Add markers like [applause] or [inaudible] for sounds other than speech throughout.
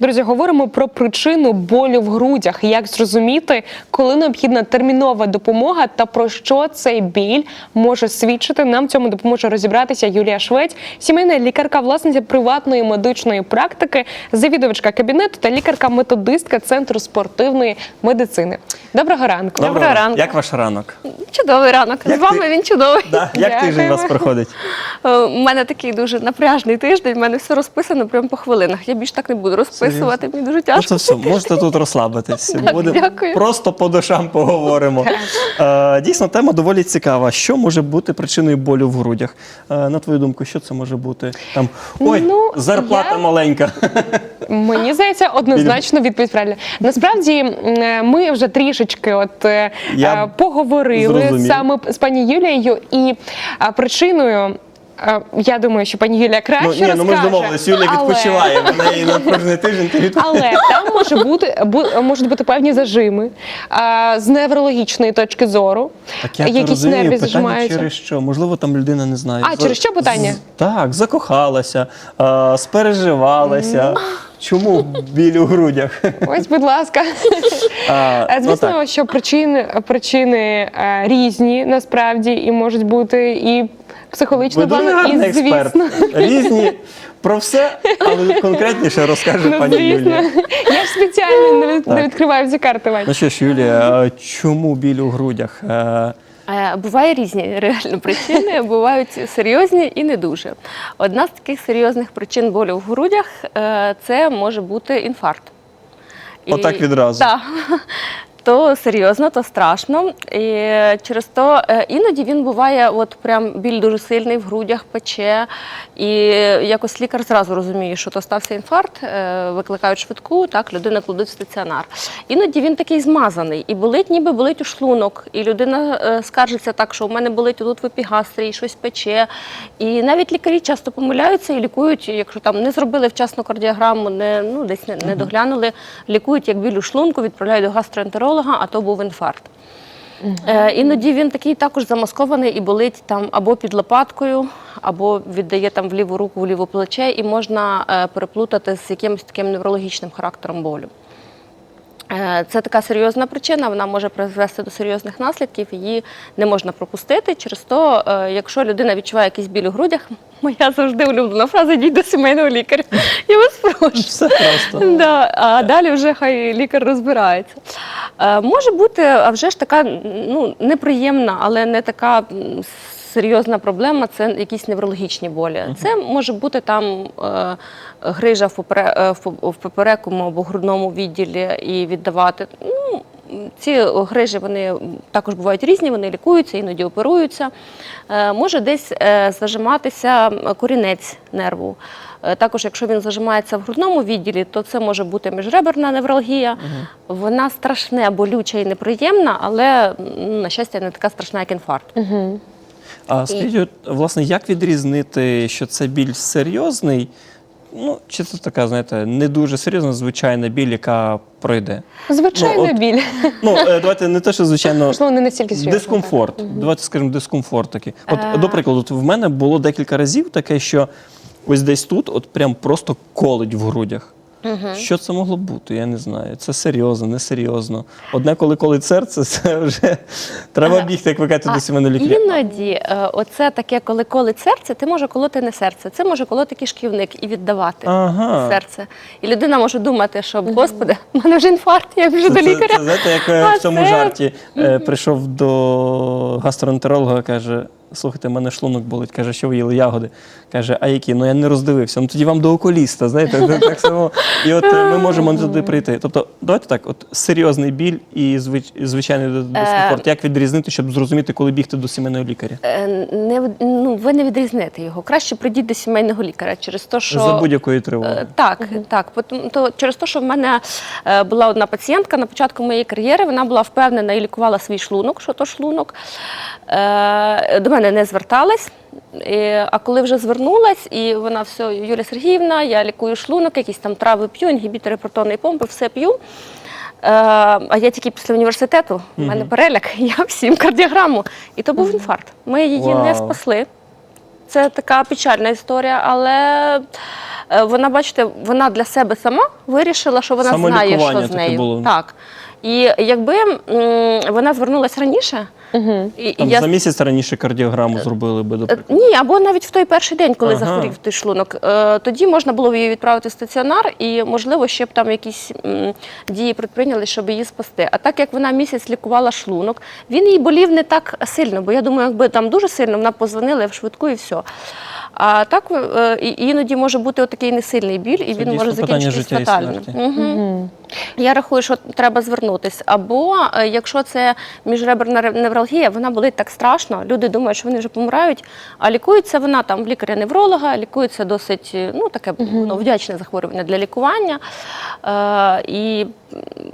Друзі, говоримо про причину болю в грудях, як зрозуміти, коли необхідна термінова допомога та про що цей біль може свідчити. Нам в цьому допоможе розібратися Юлія Швець, сімейна лікарка, власниця приватної медичної практики, завідувачка кабінету та лікарка-методистка центру спортивної медицини. Доброго ранку. Доброго ранку. Як ваш ранок? Чудовий ранок. Як З вами ти- він чудовий. Да? Як тиждень у вас проходить? Е, У мене такий дуже напряжний тиждень, в мене все розписано прямо по хвилинах. Я більш так не буду розписувати, мені дуже Ну, тяжко. це все, можете тут розслабитись. Будемо дякую. просто по душам поговоримо. Е, дійсно, тема доволі цікава. Що може бути причиною болю в грудях? Е, на твою думку, що це може бути? Там ой, Ну, зарплата я- маленька. Мені здається, однозначно відповідь правильна. Насправді м, ми вже трішечки от е, Я е, поговорили зрозумів. саме з пані Юлією, і е, причиною. Е, Я думаю, що пані Юлія краще Ну ні, ну ми ж розкаже. домовились, Юля Але- відпочиває. [laughs] Вона і на кожний тиждень ти відпочиває. Але там може бути бу- можуть бути певні зажими а, з неврологічної точки зору. Так я то якісь розумію, нерви питання зажимаються. через що? Можливо, там людина не знає. А, через що питання? З- так, закохалася, е, спереживалася. Чому біль у грудях? Ось, будь ласка. [laughs] А, Е, ну, Звісно, так. що причини, причини е, різні насправді і можуть бути і Психологічний план, і експерт. звісно. Різні про все, але конкретніше розкаже Ну, пані звісно. Юлія. Я ж спеціально не, від- не відкриваю всі карти. Вань. Ну що ж, Юлія, чому біль у грудях? Е, Е, Буває різні реально причини, [laughs] бувають серйозні і не дуже. Одна з таких серйозних причин болю в грудях е, це може бути інфаркт. Отак відразу? Так. То серйозно, то страшно. І через то е, іноді він буває, от прям біль дуже сильний в грудях пече. І якось лікар зразу розуміє, що то стався інфаркт, е, викликають швидку, так, людина кладуть в стаціонар. Іноді він такий змазаний і болить, ніби болить у шлунок. І людина е, скаржиться так, що у мене болить тут в епігастрії, щось пече. І навіть лікарі часто помиляються і лікують, якщо там не зробили вчасно кардіограму, не, ну, десь не, не доглянули, лікують як біль у шлунку, відправляють до гастроентеролога, а то був інфаркт. Е, іноді він такий також замаскований і болить там або під лопаткою, або віддає там в ліву руку, в ліву плече, і можна е, переплутати з якимось таким неврологічним характером болю. Е, Це така серйозна причина, вона може призвести до серйозних наслідків, її не можна пропустити. Через то, е, якщо людина відчуває якийсь біль у грудях, [laughs] моя завжди улюблена фраза йдіть до сімейного лікаря. [laughs] Я вас прошу. Все просто. [laughs] Да, а далі вже хай лікар розбирається. Е, може бути, а вже ж така ну, неприємна, але не така серйозна проблема це якісь неврологічні болі. Це може бути там е, грижа в, попере, е, в по- в поперекому або грудному відділі і віддавати. Ну, ці грижі вони також бувають різні, вони лікуються, іноді оперуються. Е, Може десь е, зажиматися корінець нерву. Е, Також, якщо він зажимається в грудному відділі, то це може бути міжреберна невралгія. Вона страшне, болюча і неприємна, але на щастя не така страшна, як інфаркт. А скажіть, власне, як відрізнити, що це біль серйозний? Ну, чи це така, знаєте, не дуже серйозна, звичайна біль, яка пройде? Звичайно, Ну, от- біль. Ну, е, давайте не те, що звичайно. Можливо, не настільки серйозно. Дискомфорт. Давайте скажемо дискомфорт такий. От, Е. до прикладу, от в мене було декілька разів таке, що ось десь тут, от прям просто колить в грудях. Що це могло бути? Я не знаю. Це серйозно, несерйозно. Одне, коли колить серце, [laughs] це вже треба бігти, як ви кажете, до сімейного лікаря. Іноді е, оце таке, коли колить серце, це може колоти не серце, це може колоти кишківник і віддавати Ага. серце. І людина може думати, що господи, в мене вже інфаркт, я біжу Це, до це, лікаря. це знаєте, як е, А в цьому це- жарті е, прийшов до гастроентеролога, каже: слухайте, в мене шлунок болить. Каже, що ви їли ягоди. Каже, а які? Ну я не роздивився. Ну тоді вам до окуліста, знаєте, [laughs] так само. І от е, ми можемо туди прийти. Тобто, давайте так: от серйозний біль і звич- звичайний дискомфорт. Як відрізнити, щоб зрозуміти, коли бігти до сімейного лікаря? Е, Не, ну, ви не відрізнете його. Краще прийдіть до сімейного лікаря через те, що За будь-якої Е, тривоги. Так, так. То через те, що в мене е, була одна пацієнтка на початку моєї кар'єри, вона була впевнена і лікувала свій шлунок, що то шлунок. Е, До мене не зверталась. Е, А коли вже звернулась, і вона все, Юлія Сергіївна, я лікую шлунок, якісь там трави п'ю, інгібітори протонної помпи, все п'ю. Е, А я тільки після університету, в мене переляк, [laughs] я всім кардіограму. І то був інфаркт. Ми її не спасли. це така печальна історія, але е, вона, бачите, вона для себе сама вирішила, що вона знає, що з таке нею. було. Так. І якби м, вона звернулася раніше, і Там я за місяць раніше кардіограму зробили би, до Е, прикладу. Ні, або навіть в той перший день, коли Ага. захворів той шлунок. Е, Тоді можна було б її відправити в стаціонар, і можливо, ще б там якісь дії предприйняли, щоб її спасти. А так як вона місяць лікувала шлунок, він їй болів не так сильно, бо я думаю, якби там дуже сильно вона позвонила в швидку і все. А так е, іноді може бути отакий несильний біль, і Це він може закінчитись фатально. смерті. Мгм. Я рахую, що треба звернутися. Або е, якщо це міжреберна невралгія, вона болить так страшно. Люди думають, що вони вже помирають, а лікується вона там в лікаря-невролога, лікується досить ну, таке ну, вдячне захворювання для лікування. Е, і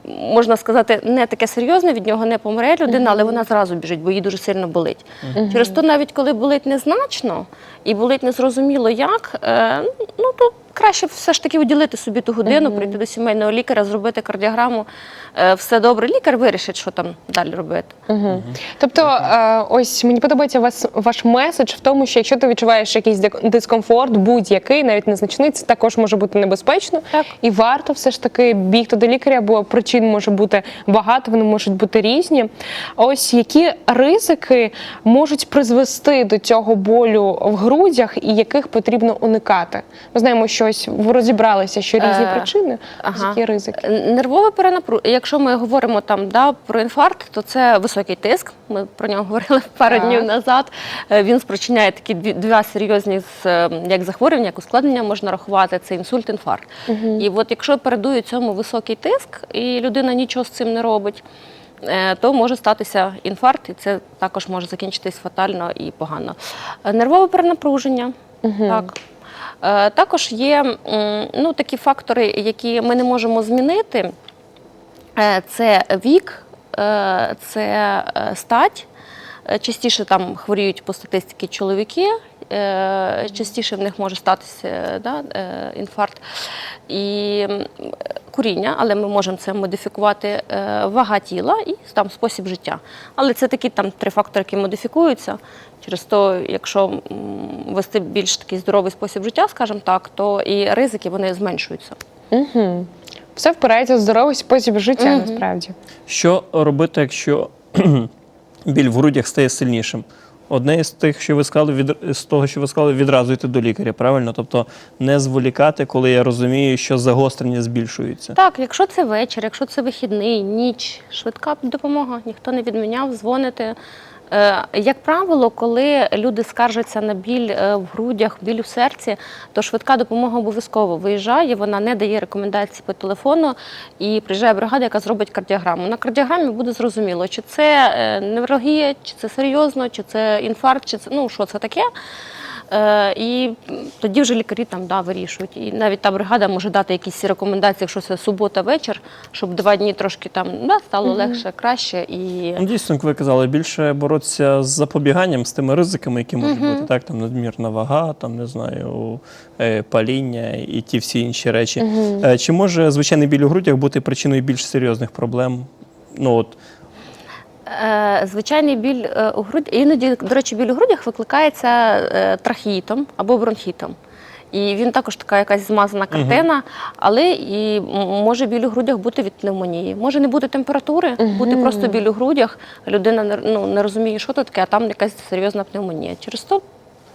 можна сказати, не таке серйозне, від нього не помре людина, але вона зразу біжить, бо їй дуже сильно болить. Через то, навіть коли болить незначно і болить незрозуміло як, е, ну то краще все ж таки уділити собі ту годину, прийти до сімейного лікаря, зробити кардіограму. Е, Все добре, лікар вирішить, що там далі робити. Угу. Тобто, е, ось мені подобається вас ваш меседж в тому, що якщо ти відчуваєш якийсь дик- дискомфорт, будь-який, навіть незначний, це також може бути небезпечно. Так. І варто все ж таки бігти до лікаря, бо причин може бути багато, вони можуть бути різні. А Ось які ризики можуть призвести до цього болю в грудях і яких потрібно уникати? Ми знаємо, що ось ви розібралися, що різні Е, причини, ага. які ризики. Нервове перенапруження. Якщо ми говоримо там да, про інфаркт, то це високий тиск. Ми про нього [laughs] говорили пару Так. днів назад. Е, Він спричиняє такі дві, два серйозні з, е, як захворювання, як ускладнення можна рахувати. Це інсульт, інфаркт. І от якщо передує цьому високий тиск, і людина нічого з цим не робить. е, То може статися інфаркт, і це також може закінчитись фатально і погано. Е, Нервове перенапруження. Так. Е, Також є ну, такі фактори, які ми не можемо змінити. Е, Це вік, е, це стать. Частіше там хворіють по статистиці чоловіки, частіше в них може статися е, да, е, інфаркт і куріння, але ми можемо це модифікувати е, вага тіла і там спосіб життя. Але це такі там три фактори, які модифікуються. Через то, якщо вести більш такий здоровий спосіб життя, скажімо так, то і ризики вони зменшуються. Угу. Все впирається в здоровий спосіб життя, насправді. Що робити, якщо [clears throat] біль в грудях стає сильнішим? Одне з тих, що ви сказали, від, з того, що ви сказали, відразу йти до лікаря, правильно? Тобто не зволікати, коли я розумію, що загострення збільшується. Так, якщо це вечір, якщо це вихідний, ніч, швидка допомога, ніхто не відміняв, дзвонити. Е, Як правило, коли люди скаржаться на біль е, в грудях, біль у серці, то швидка допомога обов'язково виїжджає, вона не дає рекомендацій по телефону і приїжджає бригада, яка зробить кардіограму. На кардіограмі буде зрозуміло, чи це неврогія, чи це серйозно, чи це інфаркт, чи це ну що це таке. Е, і тоді вже лікарі там да, вирішують. І навіть та бригада може дати якісь рекомендації, якщо це субота вечір, щоб два дні трошки там да, стало легше, краще. І Ну, Дійсно, як ви казали, більше боротися з запобіганням, з тими ризиками, які можуть бути, так, там надмірна вага, там, не знаю, е, паління і ті всі інші речі. Е, Чи може звичайний біль у грудях бути причиною більш серйозних проблем? Ну, от, Звичайний біль е, у грудях, іноді, до речі, біль у грудях викликається е, трахеїтом або бронхітом. І він також така якась змазана картина, але і може біль у грудях бути від пневмонії. Може не бути температури, бути просто біль у грудях. Людина не, ну, не розуміє, що це таке, а там якась серйозна пневмонія. Через то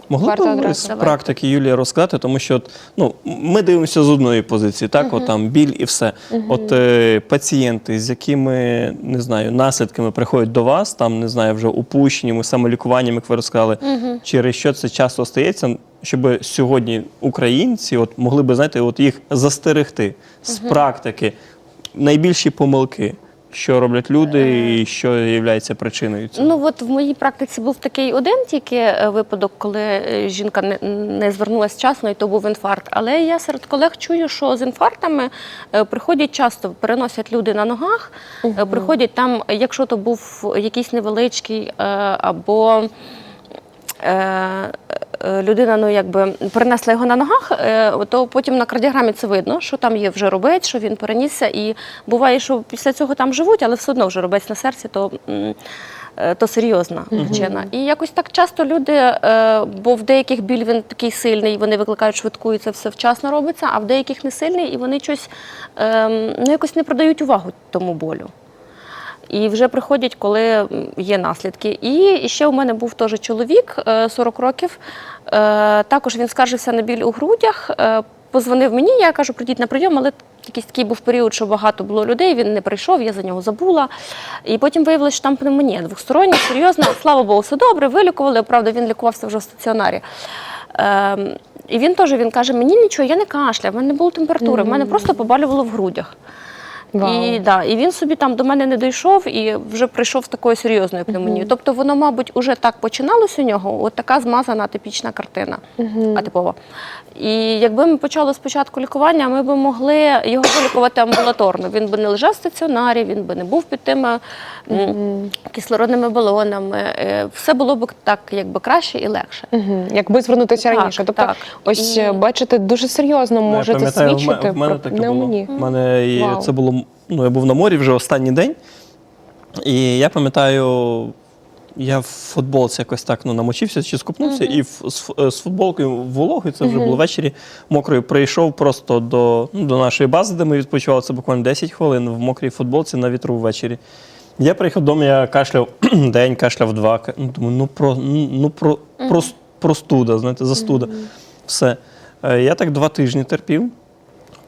Могли б ви з практики Юлія розказати, тому що от, ну, ми дивимося з одної позиції, так, от там біль і все. От е, пацієнти, з якими не знаю, наслідками приходять до вас, там не знаю, вже упущеннями, самолікуванням, як ви розказали, через що це часто стається, щоб сьогодні українці от, могли би знаєте, от їх застерегти з практики. Найбільші помилки, що роблять люди, і що є причиною цього. Ну от в моїй практиці був такий один тільки е, випадок, коли е, жінка не, не звернулася вчасно, і то був інфаркт. Але я серед колег чую, що з інфарктами е, приходять часто, переносять люди на ногах, е, приходять там, якщо то був якийсь невеличкий або. е, Людина, ну якби перенесла його на ногах, е, то потім на кардіограмі це видно, що там є вже робець, що він перенісся. І буває, що після цього там живуть, але все одно вже робець на серці, то е, то серйозна причина. І якось так часто люди, е, бо в деяких біль він такий сильний, вони викликають швидку, і це все вчасно робиться, а в деяких не сильний, і вони щось ем, ну, якось не продають увагу тому болю. І вже приходять, коли є наслідки. І ще у мене був теж чоловік е, 40 років. Е, Також він скаржився на біль у грудях. е, Позвонив мені, я кажу, прийдіть на прийом, але якийсь такий був період, що багато було людей, він не прийшов, я за нього забула. І потім виявилося, що там пневмонія двостороння, серйозно, слава Богу, все добре, вилікували. Правда, він лікувався вже в стаціонарі. Ем, І він теж він каже: мені нічого, я не кашляв, в мене не було температури, в мене просто побалювало в грудях. Вау. І, да, і він собі там до мене не дійшов і вже прийшов з такою серйозною пневмонією. Тобто воно, мабуть, уже так починалось у нього, от така змазана типічна картина, атипова. І якби ми почали спочатку лікування, ми б могли його вилікувати амбулаторно. Він би не лежав в стаціонарі, він би не був під тими м, кислородними балонами. Е, Все було б так, якби краще і легше. Угу. Якби звернутися Так, раніше. Тобто, так. ось І- бачите, дуже серйозно Ну, Я може це пам'ятаю, в ме- свідчити в мене про таке було. В мене і Вау. це було. Ну, я був на морі вже останній день. І я пам'ятаю, я в футболці якось так ну, намочився чи скупнувся, і в, з, ф- е, з футболкою вологою, це вже було ввечері, мокрою, прийшов просто до, ну, до нашої бази, де ми відпочивали. Це буквально 10 хвилин в мокрій футболці на вітру ввечері. Я приїхав додому, я кашляв [clears throat] день, кашляв два. ка- Ну, думаю, ну про ну, ну, про, про, простуда, знаєте, застуда. Все. Е, Я так два тижні терпів.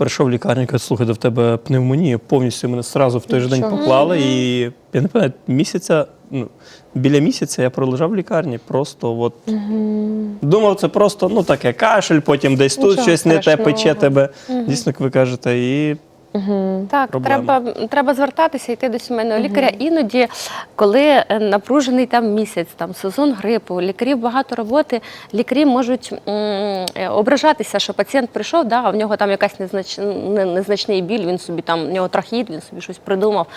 Прийшов в лікарню, каже, слухайте, в тебе пневмонія, повністю мене одразу в той же день поклали. І я не пам'ятаю, місяця, ну, біля місяця я пролежав в лікарні. Просто от думав, це просто ну таке кашель, потім десь тут Нічого щось не те страшного. пече тебе. Дійсно, як ви кажете, і Так, Проблема. треба, треба звертатися, йти до сімейного лікаря. Іноді, коли е, напружений там місяць, там сезон грипу, лікарів багато роботи, лікарі можуть м, е, ображатися, що пацієнт прийшов, да, а в нього там якась незнач... незначний біль, він собі там, в нього трахіт, він собі щось придумав.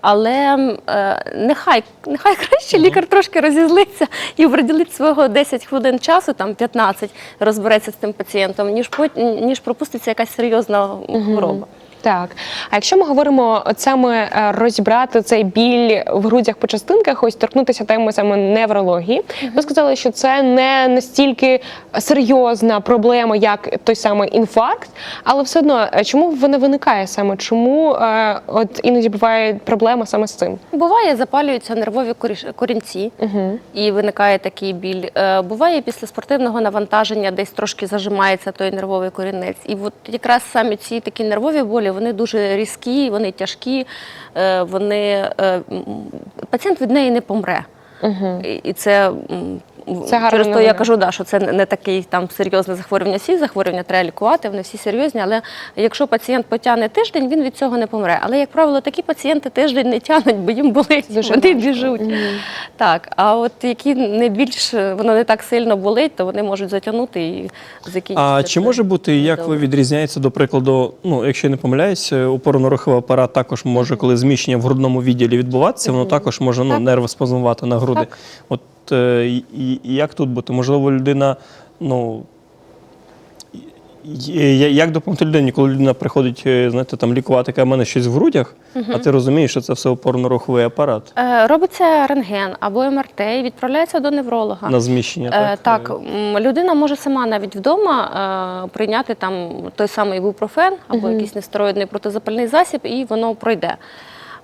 Але е, нехай, нехай краще лікар трошки розізлиться і приділить свого 10 хвилин часу, там 15, розбереться з тим пацієнтом, ніж, пот- ніж пропуститься якась серйозна хвороба. Так, а якщо ми говоримо от саме е, розібрати цей біль в грудях по частинках, ось торкнутися теми саме неврології, ви сказали, що це не настільки серйозна проблема, як той самий інфаркт, але все одно е, чому вона виникає саме? Чому е, от іноді буває проблема саме з цим? Буває, запалюються нервові корінці і виникає такий біль. Е, Буває після спортивного навантаження десь трошки зажимається той нервовий корінець. І от якраз саме ці такі нервові болі, вони дуже різкі, вони тяжкі, е, вони, е, пацієнт від неї не помре. І- І це, Це через то я кажу, да, що це не такий там серйозне захворювання. Всі захворювання треба лікувати, вони всі серйозні. Але якщо пацієнт потягне тиждень, він від цього не помре. Але, як правило, такі пацієнти тиждень не тягнуть, бо їм болить, вони важко. біжуть. Так, а от які не більш воно не так сильно болить, то вони можуть затягнути і закінчити. А чи може бути, як ви відрізняється, до прикладу, ну, якщо я не помиляюсь, е, опорно-руховий апарат також може, коли зміщення в грудному відділі відбуватися, воно також може ну, Так. нерви спазмувати на груди. Так. От і, і як тут бути? Можливо, людина, ну. Як допомогти людині, коли людина приходить, е, знаєте, там лікувати, каже, в мене щось в грудях, а ти розумієш, що це все опорно-руховий апарат Е, Робиться рентген або МРТ і відправляється до невролога. на зміщення. Е, Так, Так, людина може сама навіть вдома е, прийняти там той самий ібупрофен або якийсь нестероїдний протизапальний засіб, і воно пройде.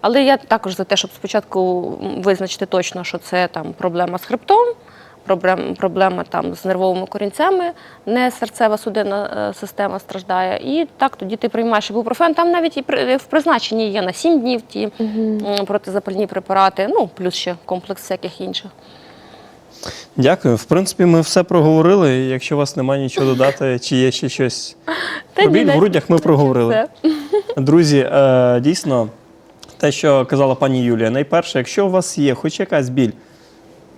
Але я також за те, щоб спочатку визначити точно, що це там проблема з хребтом, проблем, проблема там з нервовими корінцями, не серцева судинна е, система страждає. І так тоді ти приймаєш ібупрофен. Там навіть і в призначенні є на 7 днів ті м, протизапальні препарати, ну плюс ще комплекс всяких інших. Дякую. В принципі, ми все проговорили. Якщо у вас немає нічого додати, чи є ще щось Та про ні, в грудях, ми проговорили. Друзі, е, дійсно, те, що казала пані Юлія, найперше, якщо у вас є хоч якась біль,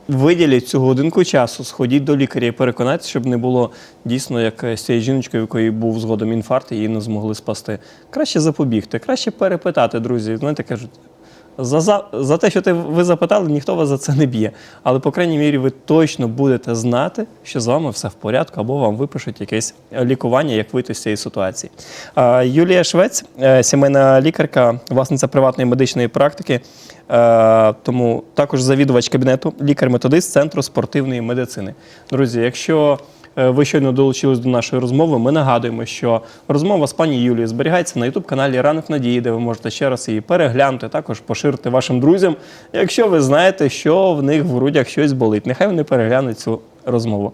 виділіть цю годинку часу, сходіть до лікаря і переконайтеся, щоб не було дійсно як з цією жіночкою, в якої був згодом інфаркт, і її не змогли спасти. Краще запобігти, краще перепитати, друзі. Знаєте, кажуть, За, за, за те, що ти, ви запитали, ніхто вас за це не б'є. Але, по крайній мірі, ви точно будете знати, що з вами все в порядку, або вам випишуть якесь лікування, як вийти з цієї ситуації. Юлія Швець, е, сімейна лікарка, власниця приватної медичної практики, е, тому також завідувач кабінету, лікар-методист Центру спортивної медицини. Друзі, якщо ви щойно долучились до нашої розмови. Ми нагадуємо, що розмова з пані Юлією зберігається на youtube каналі Ранок Надії, де ви можете ще раз її переглянути, також поширити вашим друзям, якщо ви знаєте, що в них в грудях щось болить. Нехай вони переглянуть цю розмову.